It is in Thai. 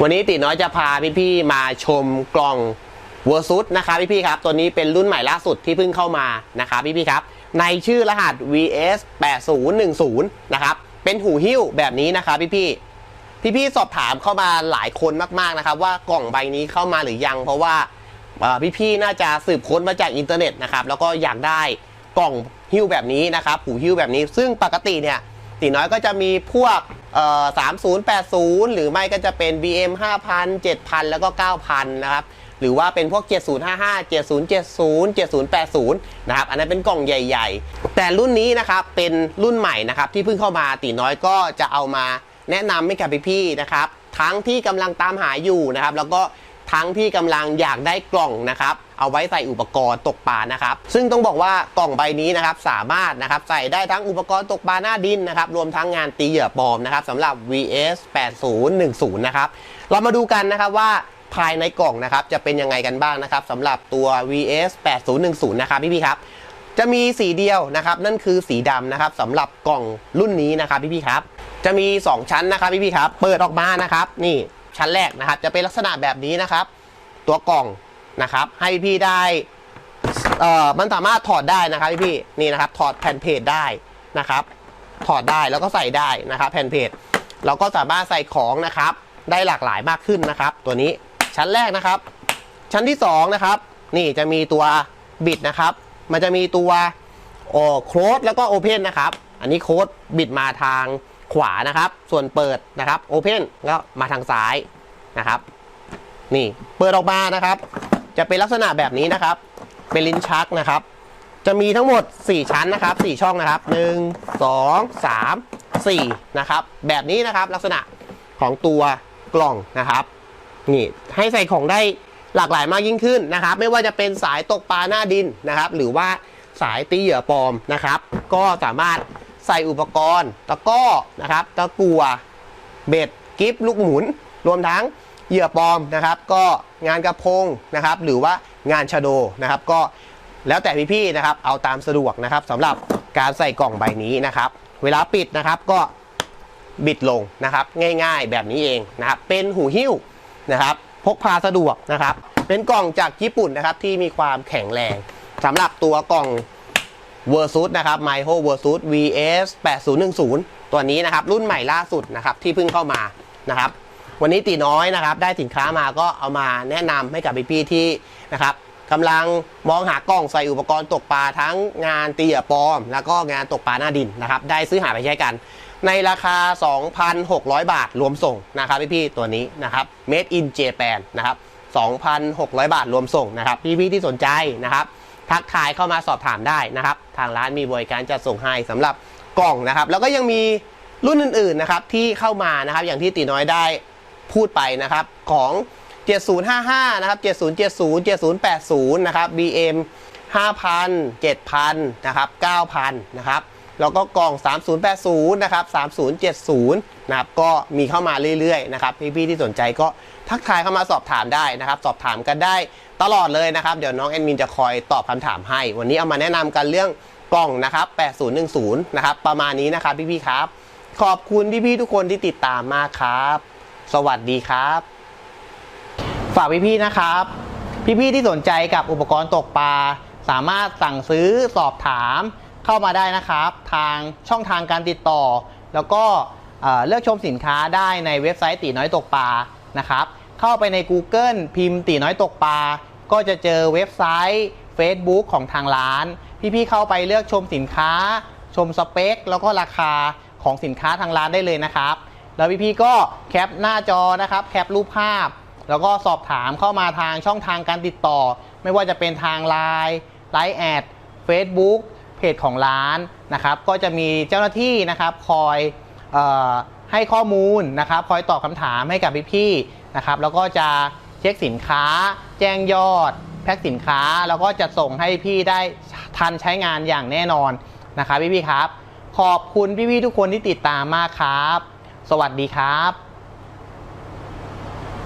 วันนี้ติน้อยจะพาพี่ๆมาชมกล่องเวอร์ซุสนะครับพี่ๆครับ ตัวนี้เป็นรุ่นใหม่ล่าสุดที่เพิ่งเข้ามานะครับพี่ๆครับ ในชื่อรหัส VS 8010นะครับ เป็นหูหิ้วแบบนี้นะครับพี่ๆพี่ๆสอบถามเข้ามาหลายคนมากๆนะครับ ว่ากล่องใบนี้เข้ามาหรือยัง เพราะว่าพี่ๆน่าจะสืบค้นมาจากอินเทอร์เน็ตนะครับ แล้วก็อยากได้กล่องหิ้วแบบนี้นะครับ หูหิ้วแบบนี้ ซึ่งปกติเนี่ย ตีน้อยก็จะมีพวกเอ่อ3080หรือไม่ก็จะเป็น BM 5,000 7,000 แล้วก็ 9,000 นะครับ หรือว่าเป็นพวก 7055 7070 7080 นะครับ อันนั้นเป็นกล่องใหญ่ ๆ แต่รุ่นนี้นะครับ เป็นรุ่นใหม่นะครับ ที่เพิ่งเข้ามาตีน้อยก็จะเอามาแนะนำให้กับพี่ๆนะครับ ทั้งที่กำลังตามหาอยู่นะครับ แล้วก็ทั้งที่กำลังอยากได้กล่องนะครับ เอาไว้ใส่อุปกรณ์ตกปลานะครับ ซึ่งต้องบอกว่ากล่องใบนี้นะครับสามารถนะครับใส่ได้ทั้งอุปกรณ์ตกปลาหน้าดินนะครับรวมทั้งงานตีเหยื่อปลอมนะครับสำหรับ VS 8010นะครับเรามาดูกันนะครับว่าภายในกล่องนะครับจะเป็นยังไงกันบ้างนะครับสำหรับตัว VS 8010นะครับพี่ๆครับจะมีสีเดียวนะครับ นั่นคือสีดำนะครับสำหรับกล่องรุ่นนี้นะครับพี่ๆครับ จะมี 2 ชั้นนะครับพี่ๆครับ เปิดออกมานะครับ นี่ชั้นแรกนะครับ จะเป็นลักษณะแบบนี้นะครับ ตัวกล่อง นะครับ ให้พี่ได้เอ่อมันสามารถถอดได้นะครับพี่ๆนี่นะครับ ถอดแผ่นเพจได้นะครับ ถอดได้แล้วก็ใส่ได้นะครับ แผ่นเพจเราก็สามารถใส่ของนะครับ ได้หลากหลายมากขึ้นนะครับ ตัวนี้ชั้นแรกนะครับ ชั้นที่สองนะครับ นี่จะมีตัวบิดนะครับ มันจะมีตัวโอ้โค้ดแล้วก็โอเพนนะครับ อันนี้โค้ดบิดมาทางขวานะครับ ส่วนเปิดนะครับโอเพนก็มาทางซ้ายนะครับ นี่เปิดออกมานะครับ จะเป็นลักษณะแบบนี้นะครับ เป็นลิ้นชักนะครับ จะมีทั้งหมด 4 ชั้นนะครับ 4 ช่องนะครับ 1 2 3 4 นะครับ แบบนี้นะครับลักษณะของตัวกล่องนะครับนี่ให้ใส่ของได้หลากหลายมากยิ่งขึ้นนะครับ ไม่ว่าจะเป็นสายตกปลาหน้าดินนะครับ หรือว่าสายตีเหยื่อปลอมนะครับ ก็สามารถใส่อุปกรณ์ ตะก้อนะครับ ตะกัวเบ็ดกิฟลูกหมุน รวมทั้ง เหยื่อปลอมนะครับ ก็งานกระพงนะครับ หรือว่างานชะโดนะครับ ก็แล้วแต่พี่ๆนะครับ เอาตามสะดวกนะครับสำหรับการใส่กล่องใบนี้นะครับ เวลาปิดนะครับก็บิดลงนะครับ ง่ายๆแบบนี้เองนะครับ เป็นหูหิ้วนะครับ พกพาสะดวกนะครับ เป็นกล่องจากญี่ปุ่นนะครับที่มีความแข็งแรงสำหรับตัวกล่อง v e r s u s นะครับ m y h o v e r s u s VS 8010 ตัวนี้นะครับ รุ่นใหม่ล่าสุดนะครับ ที่เพิ่งเข้ามานะครับ วันนี้ตีน้อยนะครับ ได้สินค้ามาก็เอามาแนะนำให้กับพี่ๆที่นะครับกำลังมองหากล่องใส่อุปกรณ์ตกปลาทั้งงานตีเหยื่อปลอม แล้วก็งานตกปลาหน้าดินนะครับ ได้ซื้อหาไปใช้กัน ในราคา 2,600 บาทรวมส่งนะครับพี่ๆตัวนี้นะครับ Made in Japan นะครับ 2,600 บาทรวมส่งนะครับ พี่ๆที่สนใจนะครับ ทักทายเข้ามาสอบถามได้นะครับ ทางร้านมีบริการจัดส่งให้สำหรับกล่องนะครับ แล้วก็ยังมีรุ่นอื่นๆนะครับที่เข้ามานะครับอย่างที่ตีน้อยได้ พูดไปนะครับของ 7055 นะครับ 7070 7080 นะครับ BM 5,000 7,000 นะครับ 9,000 นะครับแล้วก็กล่อง 3080 นะครับ 3070 นะครับ ก็มีเข้ามาเรื่อยๆ นะครับ พี่ๆ ที่สนใจก็ทักทายเข้ามาสอบถามได้นะครับ สอบถามกันได้ตลอดเลยนะครับ เดี๋ยวน้องแอดมินจะคอยตอบคำถามให้ วันนี้เอามาแนะนำกันเรื่องกล่องนะครับ 8010 นะครับ ประมาณนี้นะครับพี่ๆ ครับ ขอบคุณพี่ๆ ทุกคนที่ติดตามมากครับ สวัสดีครับ ฝากพี่ๆนะครับ พี่ๆที่สนใจกับอุปกรณ์ตกปลาสามารถสั่งซื้อสอบถามเข้ามาได้นะครับ ทางช่องทางการติดต่อ แล้วก็เเลือกชมสินค้าได้ในเว็บไซต์ตีน้อยตกปลานะครับ เข้าไปใน Google พิมพ์ตีน้อยตกปลาก็จะเจอเว็บไซต์ Facebook ของทางร้าน พี่ๆเข้าไปเลือกชมสินค้า ชมสเปค แล้วก็ราคาของสินค้าทางร้านได้เลยนะครับ แล้วพี่ๆก็แคปหน้าจอนะครับแคปรูปภาพ แล้วก็สอบถามเข้ามาทางช่องทางการติดต่อ ไม่ว่าจะเป็นทาง Line ไลน์แอด Facebook เพจของร้านนะครับก็จะมีเจ้าหน้าที่นะครับคอยออให้ข้อมูลนะครับ คอยตอบคำถามให้กับพี่ๆนะครับแล้วก็จะเช็คสินค้า แจ้งยอด แพ็คสินค้า แล้วก็จะส่งให้พี่ได้ทันใช้งานอย่างแน่นอนนะครับพี่ๆครับ ขอบคุณพี่ๆทุกคนที่ติดตามมากครับ สวัสดีครับ